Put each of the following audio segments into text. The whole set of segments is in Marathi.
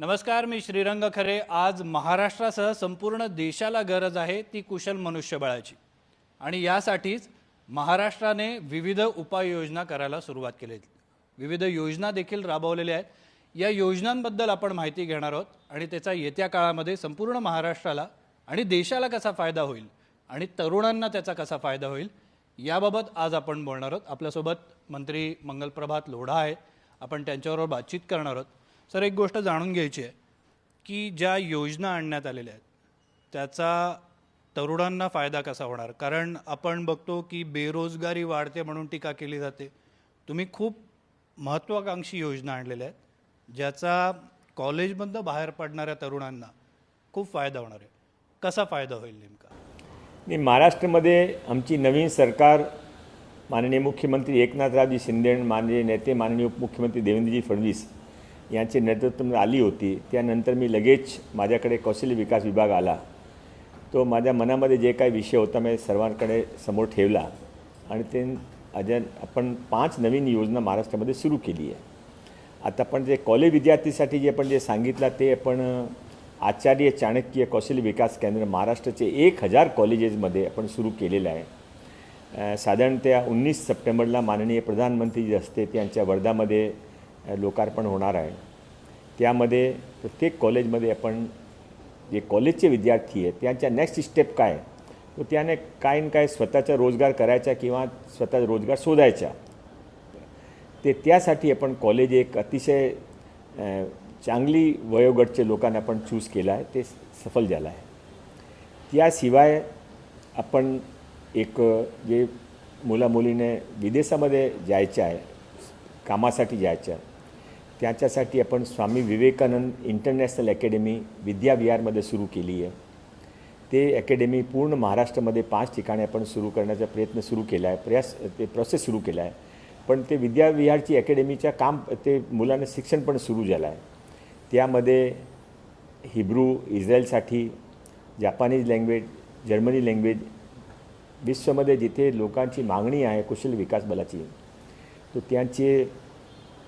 नमस्कार मी श्रीरंग खरे. आज महाराष्ट्रासह संपूर्ण देशाला गरज आहे ती कुशल मनुष्यबळाची. आणि यासाठीच महाराष्ट्राने विविध उपाययोजना करायला सुरुवात केली विविध योजना देखील राबवलेल्या आहेत. या योजनांबद्दल आपण माहिती घेणार आहोत आणि त्याचा येत्या काळामध्ये संपूर्ण महाराष्ट्राला आणि देशाला कसा फायदा होईल आणि तरुणांना त्याचा कसा फायदा होईल याबाबत आज आपण बोलणार आहोत. आपल्यासोबत मंत्री मंगलप्रभात लोढा आहे आपण त्यांच्याबरोबर बातचीत करणार आहोत. सर एक गोष्ट जाणून घ्यायची आहे की ज्या योजना आणण्यात आलेल्या आहेत त्याचा तरुणांना फायदा कसा होणार? कारण आपण बघतो की बेरोजगारी वाढते म्हणून टीका केली जाते. तुम्ही खूप महत्त्वाकांक्षी योजना आणलेल्या आहेत ज्याचा कॉलेजमधनं बाहेर पडणाऱ्या तरुणांना खूप फायदा होणार आहे. कसा फायदा होईल नेमका? नाही महाराष्ट्रामध्ये आमची नवीन सरकार माननीय मुख्यमंत्री एकनाथरावजी शिंदे माननीय नेते माननीय उपमुख्यमंत्री देवेंद्रजी फडणवीस यांचे नेतृत्व आली होती. त्यानंतर मी लगेच माझ्याकडे कौशल्य विकास विभाग आला. तो माझ्या मनामध्ये जे काही विषय होता मी सर्वांकडे समोर ठेवला आणि ते अजय आपण पाच नवीन योजना महाराष्ट्रामध्ये सुरू केली आहे. आता आपण जे कॉलेज विद्यार्थीसाठी जे आपण जे सांगितलं ते आपण आचार्य चाणक्य कौशल्य विकास केंद्र महाराष्ट्राचे एक हजार कॉलेजेसमध्ये आपण सुरू केलेलं आहे. साधारणतः उन्नीस सप्टेंबरला माननीय प्रधानमंत्री जे असते त्यांच्या वर्धामध्ये लोकार्पण होणार आहे. त्यामध्ये प्रत्येक कॉलेजमध्ये आपण जे कॉलेजचे विद्यार्थी आहेत त्यांच्या नेक्स्ट स्टेप काय तो त्याने काय न काय स्वतःचा रोजगार करायचा किंवा स्वतःचा रोजगार शोधायचा. ते त्यासाठी आपण कॉलेज एक अतिशय चांगली वयोगटचे लोकांना आपण चूज केला आहे ते सफल झालं आहे त्याशिवाय आपण एक जे मुलामुलीने विदेशामध्ये जायचं आहे कामासाठी जायचं आहे त्याच्यासाठी आपण स्वामी विवेकानंद इंटरनॅशनल अकॅडमी विद्याविहारमध्ये सुरू केली आहे. ते अकॅडमी पूर्ण महाराष्ट्रामध्ये पाच ठिकाणी आपण सुरू करण्याचा प्रयत्न सुरू केला आहे प्रयास ते प्रोसेस सुरू केला आहे. पण ते विद्याविहारची अकॅडमीच्या काम ते मुलांना शिक्षण पण सुरू झालं आहे. त्यामध्ये हिब्रू इस्रायलसाठी जापानीज लँग्वेज जर्मनी लँग्वेज विश्वमध्ये जिथे लोकांची मागणी आहे कुशल विकास बलाची तो त्यांचे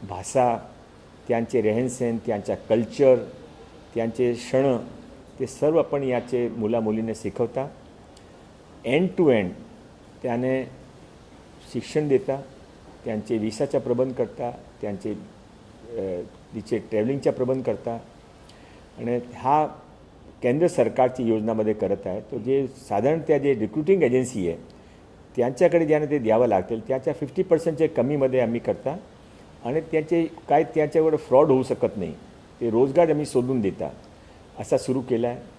भाषा त्यांचे रेहनसहन त्यांचा कल्चर त्यांचे क्षण ते सर्व आपण याचे मुलामुलींना शिकवता. एंड टू एंड त्याने शिक्षण देता त्यांचे विसाचा प्रबंध करता त्यांचे तिचे ट्रॅव्हलिंगचा प्रबंध करता. आणि हा केंद्र सरकारची योजनामध्ये करत आहे. तो जे साधारणतः जे रिक्रुटिंग एजन्सी आहे त्यांच्याकडे ज्याने ते द्यावं लागतील त्याच्या फिफ्टी पर्सेंटच्या कमीमध्ये आम्ही करता. आणि त्याचे काय त्याच्यावर फ्रॉड होऊ शकत नाही. ते रोजगार आम्ही शोधून देता असा सुरू केला आहे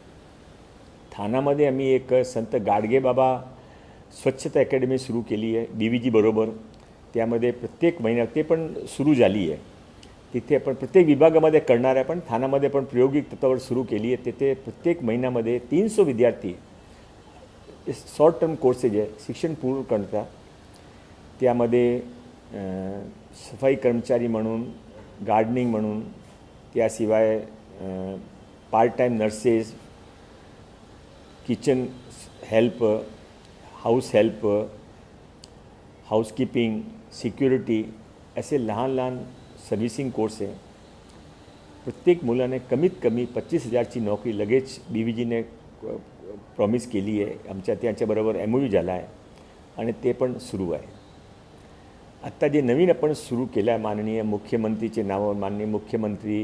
थानामध्ये आम्ही एक संत गाडगे बाबा स्वच्छता अकॅडमी सुरू केली आहे डी व्ही जी बरोबर. त्यामध्ये प्रत्येक महिन्यात ते पण सुरू झाली आहे. तिथे आपण प्रत्येक विभागामध्ये करणार आहे पण थानामध्ये पण प्रायोगिक तत्वावर सुरू केली आहे. तिथे प्रत्येक महिन्यामध्ये तीन सो विद्यार्थी शॉर्ट टर्म कोर्सेस आहे शिक्षण पूर्ण करतात. त्यामध्ये सफाई कर्मचारी म्हणून गार्डनिंग म्हणून त्याशिवाय part time nurses kitchen help house help housekeeping security असे लहान लहान सर्व्हिसिंग कोर्स आहे. प्रत्येक मुलाने कमीत कमी पच्चीस हजारची नोकरी लगेच बी व्ही जीने प्रॉमिस केली आहे. आमच्या त्यांच्याबरोबर एम ओ यू झाला आहे. आणि ते पण सुरू आहे. आत्ता जे नवीन आपण सुरू केलं आहे माननीय मुख्यमंत्रीचे नाव माननीय मुख्यमंत्री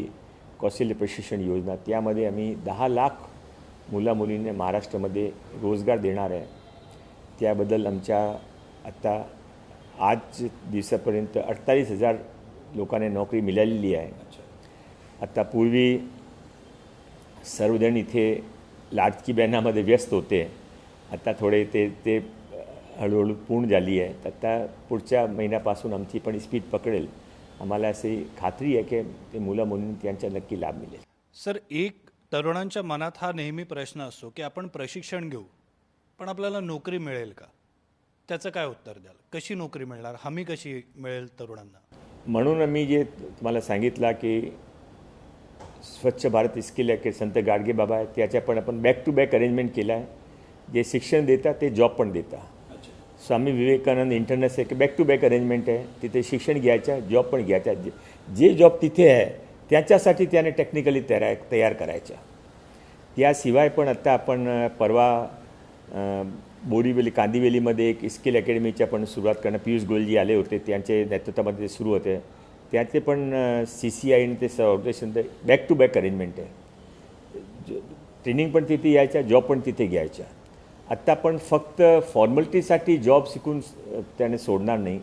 कौशल्य प्रशिक्षण योजना त्यामध्ये आम्ही दहा लाख मुलामुलींना महाराष्ट्रामध्ये रोजगार देणार आहे. त्याबद्दल आमच्या आत्ता आज दिवसापर्यंत अठ्ठावीस हजार लोकांना नोकरी मिळालेली आहे. आता पूर्वी सर्वजण इथे लाडकी बहिणामध्ये व्यस्त होते. आता थोडे ते ते हळूहळू पूर्ण झाली आहे. तर आता पुढच्या महिन्यापासून आमची पण स्पीड पकडेल. आम्हाला अशी खात्री आहे की ते मुलं मुलींनी त्यांचा नक्की लाभ मिळेल. सर एक तरुणांच्या मनात हा नेहमी प्रश्न असतो की आपण प्रशिक्षण घेऊ पण आपल्याला नोकरी मिळेल का? त्याचं काय उत्तर द्याल? कशी नोकरी मिळणार? हमी कशी मिळेल तरुणांना? म्हणून मी जे तुम्हाला सांगितलं की स्वच्छ भारत स्किल आहे की संत गाडगे बाबा आहे त्याच्या पण आपण बॅक टू बॅक अरेंजमेंट केलं आहे. जे शिक्षण देतात ते जॉब पण देतात. Swami Vivekanand international back to back arrangement आहे. तिथे शिक्षण घ्यायचं जॉब पण घ्यायचा. जे जे जॉब तिथे आहे त्याच्यासाठी त्याने टेक्निकली तयार तयार करायच्या याशिवाय पण आत्ता आपण परवा बोरीवेली कांदिवेलीमध्ये एक स्किल अकॅडमीच्या पण सुरुवात करणं पियुष गोयलजी आले होते त्यांचे नेतृत्वामध्ये ते सुरू होते. त्याचे पण सी सी आय ते organisation back to back arrangement आहे. ट्रेनिंग पण तिथे यायच्या जॉब पण तिथे घ्यायच्या. आत्ता पण फक्त फॉर्मॅलिटीसाठी जॉब शिकून त्याने सोडणार नाही.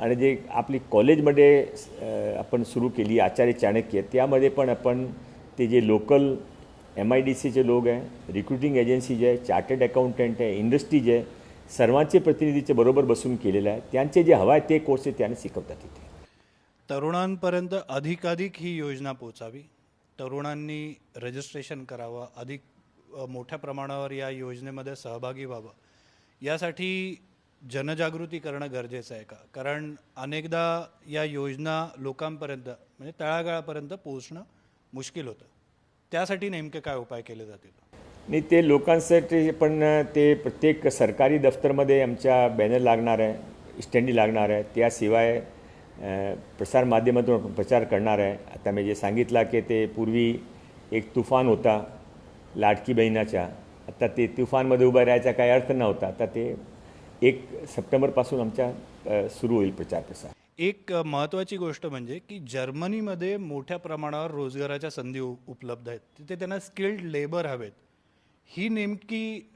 आणि जे आपली कॉलेजमध्ये आपण सुरू केली आचार्य चाणक्य त्यामध्ये पण आपण ते जे लोकल एम आय डी सीचे लोक आहे रिक्रुटिंग एजन्सी जे आहे चार्टर्ड अकाउंटंट आहे इंडस्ट्रीज आहे सर्वांचे प्रतिनिधीचे बरोबर बसून केलेलं आहे. त्यांचे जे हवा आहे ते कोर्स त्याने शिकवतात तिथे. तरुणांपर्यंत अधिकाधिक ही योजना पोचावी. तरुणांनी रजिस्ट्रेशन करावं अधिक मोठ्या प्रमाणावर या योजनेमध्ये सहभागी व्हावं. यासाठी जनजागृती करणं गरजेचं आहे का? कारण अनेकदा या योजना लोकांपर्यंत म्हणजे तळागाळापर्यंत पोहोचणं मुश्किल होतं. त्यासाठी नेमके काय उपाय केले जातील? नाही ते लोकांसाठी पण ते प्रत्येक सरकारी दफ्तरमध्ये आमच्या बॅनर लागणार आहे स्टँडी लागणार आहे. त्याशिवाय प्रसारमाध्यमातून प्रचार करणार आहे. आता मी जे सांगितलं की ते पूर्वी एक तुफान होता. लाडकी बहिणाच्या. आता ते तुफानमध्ये उभं राहायचा काही अर्थ नव्हता. आता ते एक सप्टेंबरपासून आमच्या सुरू होईल प्रचार प्रसार. एक महत्त्वाची गोष्ट म्हणजे की जर्मनीमध्ये मोठ्या प्रमाणावर रोजगाराच्या संधी उपलब्ध आहेत. तिथे त्यांना स्किल्ड लेबर हवेत. ही नेमकी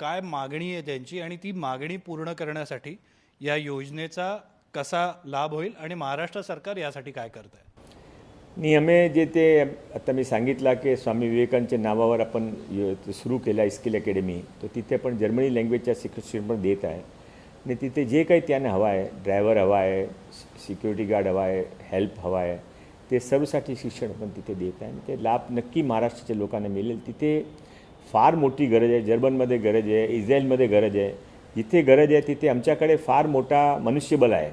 काय मागणी आहे त्यांची आणि ती मागणी पूर्ण करण्यासाठी या योजनेचा कसा लाभ होईल आणि महाराष्ट्र सरकार यासाठी काय करत आहे नियमे जे ते आता मी सांगितलं की स्वामी विवेकांच्या नावावर आपण सुरू केला आहे स्किल अकॅडमी तर तिथे पण जर्मनी लँग्वेजच्या शिक्षण पण देत आहे. आणि तिथे जे काही त्यांना हवं आहे ड्रायव्हर हवा आहे सिक्युरिटी गार्ड हवा आहे हेल्प हवा आहे ते सर्वसाठी शिक्षण पण तिथे देत आहे. आणि ते लाभ नक्की महाराष्ट्राच्या लोकांना मिळेल. तिथे फार मोठी गरज आहे. जर्मनमध्ये गरज आहे इस्रायलमध्ये गरज आहे. जिथे गरज आहे तिथे आमच्याकडे फार मोठा मनुष्यबळ आहे.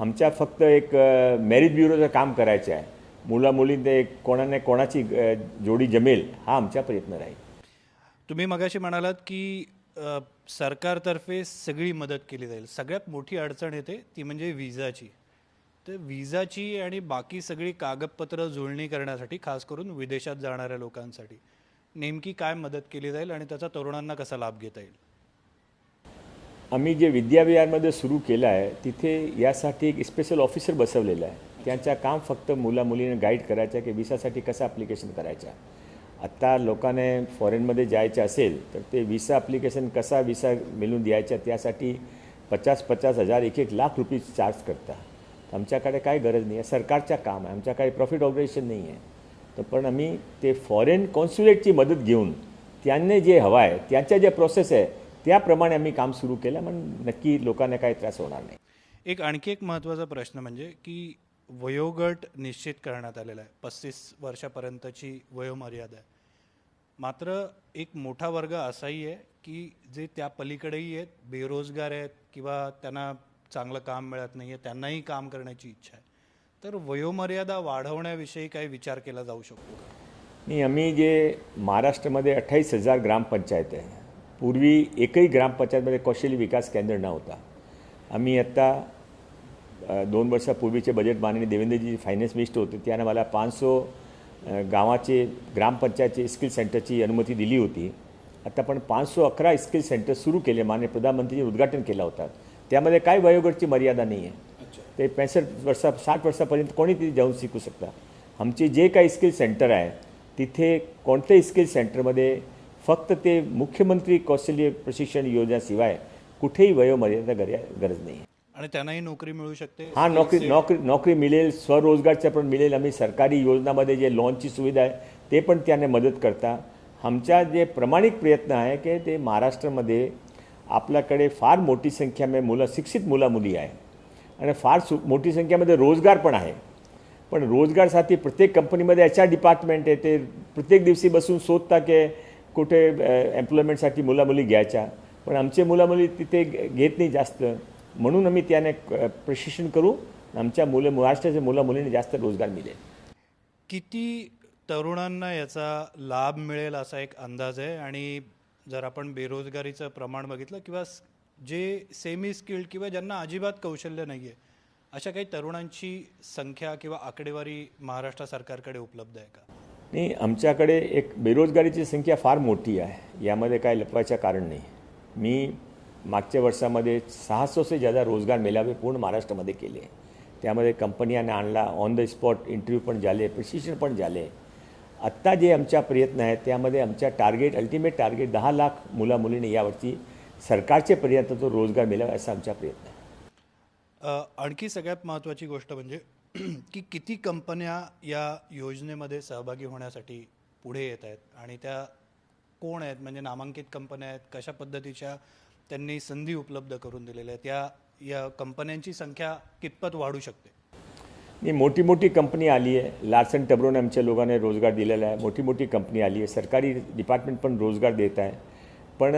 आमच्या फक्त एक मॅरिज ब्युरोचं काम करायचं आहे. मुला मुलींचे कोणाने कोणाची जोडी जमेल हा आमचा प्रयत्न राहील. तुम्ही मगाशी म्हणालात की सरकारतर्फे सगळी मदत केली जाईल. सगळ्यात मोठी अडचण येते ती म्हणजे विजाची. तर विजाची आणि बाकी सगळी कागदपत्र जुळणी करण्यासाठी खास करून विदेशात जाणाऱ्या लोकांसाठी नेमकी काय मदत केली जाईल आणि त्याचा तरुणांना कसा लाभ घेता येईल? आम्ही जे विद्याविहारमध्ये सुरू केलं आहे तिथे यासाठी एक स्पेशल ऑफिसर बसवलेलं आहे. त्यांचं काम फक्त मुला मुलीने गाईड करायचं आहे की विसासाठी कसं ॲप्लिकेशन करायचं? आत्ता लोकांना फॉरेनमध्ये जायचं असेल तर ते विसा ॲप्लिकेशन कसा विसा मिळून द्यायचा त्यासाठी पचास पचास हजार एक एक लाख रुपये चार्ज करता आमच्याकडे काय गरज नाही आहे. सरकारचं काम आहे. आमच्याकडे प्रॉफिट ऑपरेशन नाही आहे. तर पण आम्ही ते फॉरेन कॉन्स्युलेटची मदत घेऊन त्यांनी जे हवं आहे त्यांच्या जे प्रोसेस आहे त्याप्रमाणे आम्ही काम सुरू केलं. मग नक्की लोकांना काही त्रास होणार नाही. एक आणखी एक महत्त्वाचा प्रश्न म्हणजे की वयोगट निश्चित करण्यात आलेला आहे. पस्तीस वर्षापर्यंतची वयोमर्यादा आहे. मात्र एक मोठा वर्ग असाही आहे की जे त्या पलीकडेही आहेत बेरोजगार आहेत किंवा त्यांना चांगलं काम मिळत नाही आहे त्यांनाही काम करण्याची इच्छा आहे. तर वयोमर्यादा वाढवण्याविषयी काही विचार केला जाऊ शकतो का? नाही आम्ही जे महाराष्ट्रामध्ये अठ्ठावीस हजार ग्रामपंचायत आहे. पूर्वी एकही ग्रामपंचायतमध्ये कौशल्य विकास केंद्र नव्हता. आम्ही आत्ता दोन वर्षापूर्वीचे बजेट माननीय देवेंद्रजी फायनान्स मिनिस्टर होते. त्यानं मला पाचशे गावाचे ग्रामपंचायतचे स्किल सेंटरची अनुमती दिली होती. आता पण पाचशे अकरा स्किल सेंटर सुरू केले माननीय प्रधानमंत्रींनी उद्घाटन केलं होतं. त्यामध्ये काय वयोगटची मर्यादा नाही आहे ते पासष्ट वर्षा साठ वर्षापर्यंत कोणी तिथे जाऊन शिकू शकता. आमचे जे काही स्किल सेंटर आहे तिथे कोणत्याही स्किल सेंटरमध्ये फक्त ते मुख्यमंत्री कौशल्य प्रशिक्षण योजनेशिवाय कुठेही वयोमर्यादा गर गरज नाही आहे आणि त्यांनाही नोकरी मिळू शकते. हा नोकरी नोकरी नोकरी मिळेल स्वरोजगारच्या पण मिळेल. आम्ही सरकारी योजनामध्ये जे लोनची सुविधा आहे ते पण त्याने मदत करता. आमच्या जे प्रामाणिक प्रयत्न आहे की ते महाराष्ट्रामध्ये आपल्याकडे फार मोठी संख्यामध्ये मुलं शिक्षित मुला मुली आहे. आणि फार सु मोठी संख्येमध्ये रोजगार पण आहे. पण रोजगारसाठी प्रत्येक कंपनीमध्ये एच आर डिपार्टमेंट आहे ते प्रत्येक दिवशी बसून शोधता की कुठे एम्प्लॉयमेंटसाठी मुला मुली घ्यायच्या. पण आमचे मुला मुली तिथे घेत नाही जास्त. म्हणून आम्ही त्याने प्रशिक्षण करू. आमच्या मुलं महाराष्ट्राच्या मुला मुलींना जास्त रोजगार मिळेल. किती तरुणांना याचा लाभ मिळेल असा एक अंदाज आहे? आणि जर आपण बेरोजगारीचं प्रमाण बघितलं किंवा जे सेमी स्किल्ड किंवा ज्यांना अजिबात कौशल्य नाही आहे अशा काही तरुणांची संख्या किंवा आकडेवारी महाराष्ट्र सरकारकडे उपलब्ध आहे का? नाही आमच्याकडे एक बेरोजगारीची संख्या फार मोठी आहे. यामध्ये काय लपवायचं कारण नाही. मी मागच्या वर्षामध्ये सहाशे ज़्यादा रोजगार मेळावे पूर्ण महाराष्ट्रामध्ये केले. त्यामध्ये कंपन्याने आणला ऑन द स्पॉट इंटरव्ह्यू पण झाले प्रशिक्षण पण झाले. आत्ता जे आमच्या प्रयत्न आहेत त्यामध्ये आमच्या टार्गेट अल्टिमेट टार्गेट दहा लाख मुला मुलींनी यावरती सरकारचे पर्यंत तो रोजगार मिळावा असा आमचा प्रयत्न आहे. आणखी सगळ्यात महत्त्वाची गोष्ट म्हणजे की किती कंपन्या या योजनेमध्ये सहभागी होण्यासाठी पुढे येत आहेत आणि त्या कोण आहेत? म्हणजे नामांकित कंपन्या आहेत? कशा पद्धतीच्या त्यांनी संधी उपलब्ध करून दिलेल्या आहेत. या या कंपन्यांची संख्या कितपत वाढू शकते? नाही मोठी मोठी कंपनी आली आहे. लार्सन टब्रोने आमच्या लोकांना रोजगार दिलेला आहे. मोठी मोठी कंपनी आली आहे. सरकारी डिपार्टमेंट पण रोजगार देत आहे. पण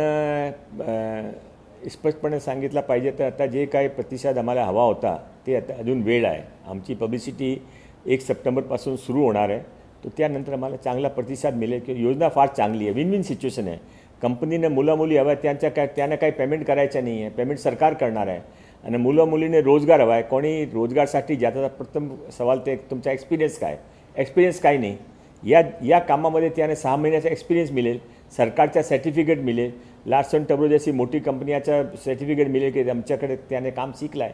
स्पष्टपणे सांगितलं पाहिजे तर आता जे काही प्रतिसाद आम्हाला हवा होता ते आता अजून वेळ आहे. आमची पब्लिसिटी एक सप्टेंबरपासून सुरू होणार आहे. तर त्यानंतर आम्हाला चांगला प्रतिसाद मिळेल की योजना फार चांगली आहे. विन विन सिच्युएशन आहे. कंपनीने मुलं मुली हव्या त्यांच्या काय त्यांना काही पेमेंट करायचं नाही आहे. पेमेंट सरकार करणार आहे. आणि मुलं मुलीने रोजगार हवा आहे. कोणी रोजगारसाठी ज्याचा प्रथम सवाल ते तुमचा एक्सपिरियन्स काय? एक्सपिरियन्स काय नाही. या या कामामध्ये त्याने सहा महिन्याचा एक्सपिरियन्स मिळेल. सरकारचा सर्टिफिकेट मिळेल. लार्सन टब्रो जशी मोठी कंपनीचा सर्टिफिकेट मिळेल की आमच्याकडे त्याने काम शिकलं आहे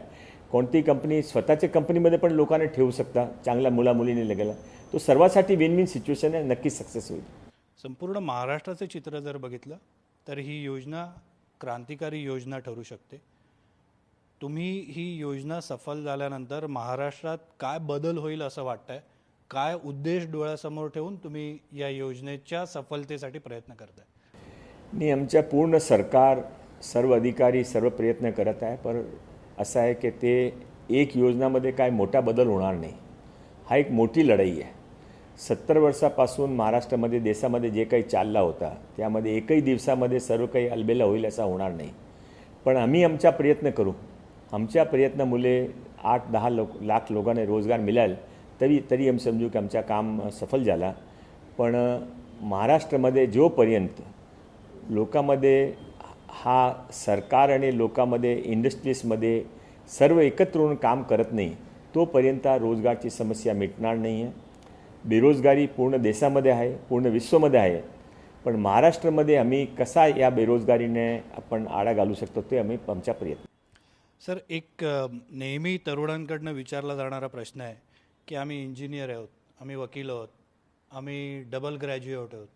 कोणती कंपनी स्वतःच्या कंपनीमध्ये पण लोकांना ठेवू शकता. चांगल्या मुलामुलीने लगेला. तो सर्वांसाठी विन विन सिच्युएशन आहे. नक्कीच सक्सेस होईल. संपूर्ण महाराष्ट्राचं चित्र जर बघितलं तर ही योजना क्रांतिकारी योजना ठरू शकते. तुम्ही ही योजना सफल झाल्यानंतर महाराष्ट्रात काय बदल होईल असं वाटतंय? काय उद्देश डोळ्यासमोर ठेवून तुम्ही या योजनेच्या सफलतेसाठी प्रयत्न करताय? मी आमच्या पूर्ण सरकार सर्व अधिकारी सर्व प्रयत्न करत आहे पण असं आहे की ते एक योजनामध्ये काय मोठा बदल होणार नाही. हा एक मोठी लढाई आहे. सत्तर वर्षापासून महाराष्ट्रामध्ये देशामध्ये जे काही चालला होता त्यामध्ये एकही दिवसामध्ये सर्व काही अलबेला होईल असा होणार नाही. पण आम्ही आमचा प्रयत्न करू. आमच्या प्रयत्नामुळे आठ दहा लोक लाख लोकांना रोजगार मिळाल तरी तरी आम्ही समजू की आमचा काम सफल झाला. पण महाराष्ट्रामध्ये जोपर्यंत लोकांमध्ये हा सरकार आणि लोकांमध्ये इंडस्ट्रीजमध्ये सर्व एकत्र होऊन काम करत नाही तोपर्यंत रोजगारची समस्या मिटणार नाही आहे बेरोजगारी पूर्ण देशामध्ये आहे पूर्ण विश्वमध्ये आहे. पण महाराष्ट्रामध्ये आम्ही कसा या बेरोजगारीने आपण आळा घालू शकतो ते आम्ही आमच्या प्रयत्न सर एक नेहमी तरुणांकडनं विचारला जाणारा प्रश्न आहे की आम्ही इंजिनियर आहोत आम्ही वकील आहोत आम्ही डबल ग्रॅज्युएट आहोत.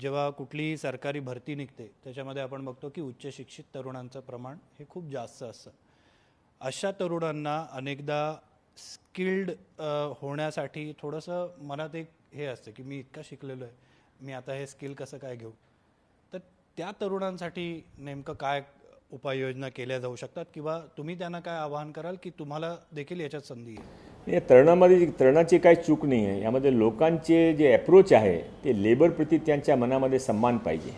जेव्हा कुठलीही सरकारी भरती निघते त्याच्यामध्ये आपण बघतो की उच्च शिक्षित तरुणांचं प्रमाण हे खूप जास्त असतं. अशा तरुणांना अनेकदा स्किल्ड होण्यासाठी थोडंसं मनात एक हे असतं की मी इतका शिकलेलो आहे मी आता हे स्किल कसं काय घेऊ? तर त्या तरुणांसाठी नेमकं काय उपाययोजना केल्या जाऊ शकतात किंवा तुम्ही त्यांना काय आवाहन कराल की तुम्हाला देखील याच्यात संधी आहे? या तरुणामध्ये तरुणाची काही चूक नाही आहे यामध्ये लोकांचे जे अप्रोच आहे ते लेबरप्रती त्यांच्या मनामध्ये सन्मान पाहिजे.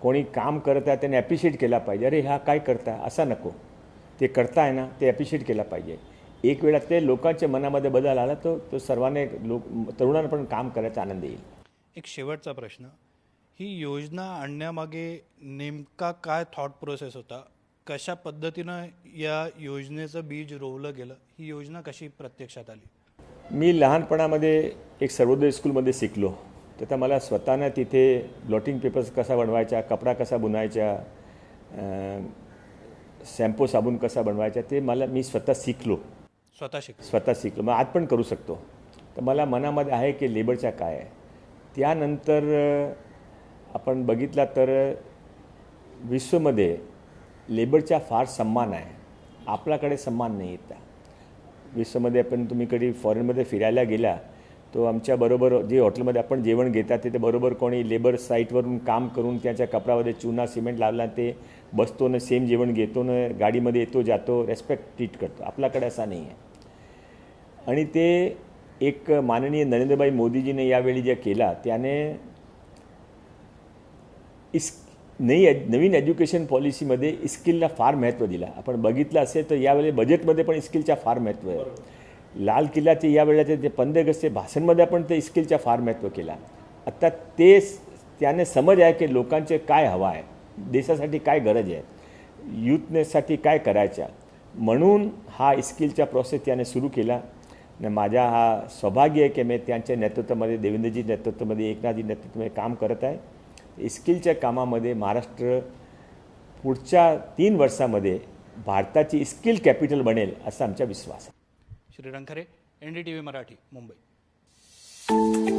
कोणी काम करत आहे त्याने ॲप्रिशिएट केला पाहिजे. अरे हा काय करताय असा नको. ते करताय ना ते ॲप्रिशिएट केला पाहिजे. एक वेळा ते लोकांच्या मनामध्ये बदल आला तर तो सर्वांना लोक तरुणांना पण काम करायचा आनंद येईल. एक शेवटचा प्रश्न. ही योजना आणण्यामागे नेमका काय थॉट प्रोसेस होता? कशा पद्धतीनं या योजनेचं बीज रोवलं गेलं? ही योजना कशी प्रत्यक्षात आली? मी लहानपणामध्ये एक सर्वोदय स्कूलमध्ये शिकलो. तर मला स्वतःनं तिथे ब्लॉटिंग पेपर्स कसा बनवायचा कपडा कसा बुनायचा शॅम्पू साबण कसा बनवायचा ते मला मी स्वतः शिकलो. स्वतः शिक स्वतः शिकलो. मग आज पण करू शकतो. तर मला मनामध्ये आहे की लेबरच्या काय आहे. त्यानंतर आपण बघितला तर विश्वमध्ये लेबरचा फार सन्मान आहे. आपल्याकडे सन्मान नाही येत विश्वमध्ये आपण तुम्ही कधी फॉरेनमध्ये फिरायला गेला तो आमच्याबरोबर जे हॉटेलमध्ये आपण जेवण घेतात तिथे बरोबर कोणी लेबर साईटवरून काम करून त्याच्या कपड्यामध्ये चुना सिमेंट लावला ते बसतो ना सेम जेवण घेतो ना गाडीमध्ये येतो जातो रेस्पेक्ट ट्रीट करतो. आपल्याकडे असा नाही आहे. आणि ते एक माननीय नरेंद्रभाई मोदीजीने यावेळी जे केला त्याने इस नई नवीन एज्युकेशन पॉलिसीमध्ये स्किलला फार महत्त्व दिला. आपण बघितलं असेल तर यावेळी बजेटमध्ये पण स्किलच्या फार महत्त्व आहे. लाल किल्ल्याचे यावेळेचे ते पंधरा ऑगस्टचे भाषणमध्ये आपण ते स्किलच्या फार महत्त्व केला. आता ते त्याने समज आहे की लोकांचे काय हवा आहे देशासाठी काय गरज आहे युथनेसाठी काय करायच्या म्हणून हा स्किलच्या प्रोसेस त्याने सुरू केला. माझ्या माझा हा सौभाग्य आहे की मी त्यांच्या नेतृत्वामध्ये देवेंद्रजी नेतृत्वामध्ये एकनाथजी नेतृत्वामध्ये काम करत आहे. स्किलच्या कामामध्ये महाराष्ट्र पुढच्या तीन वर्षामध्ये भारताची स्किल कॅपिटल बनेल असा आमचा विश्वास आहे. Shri Rankhare N D T V Marathi Mumbai.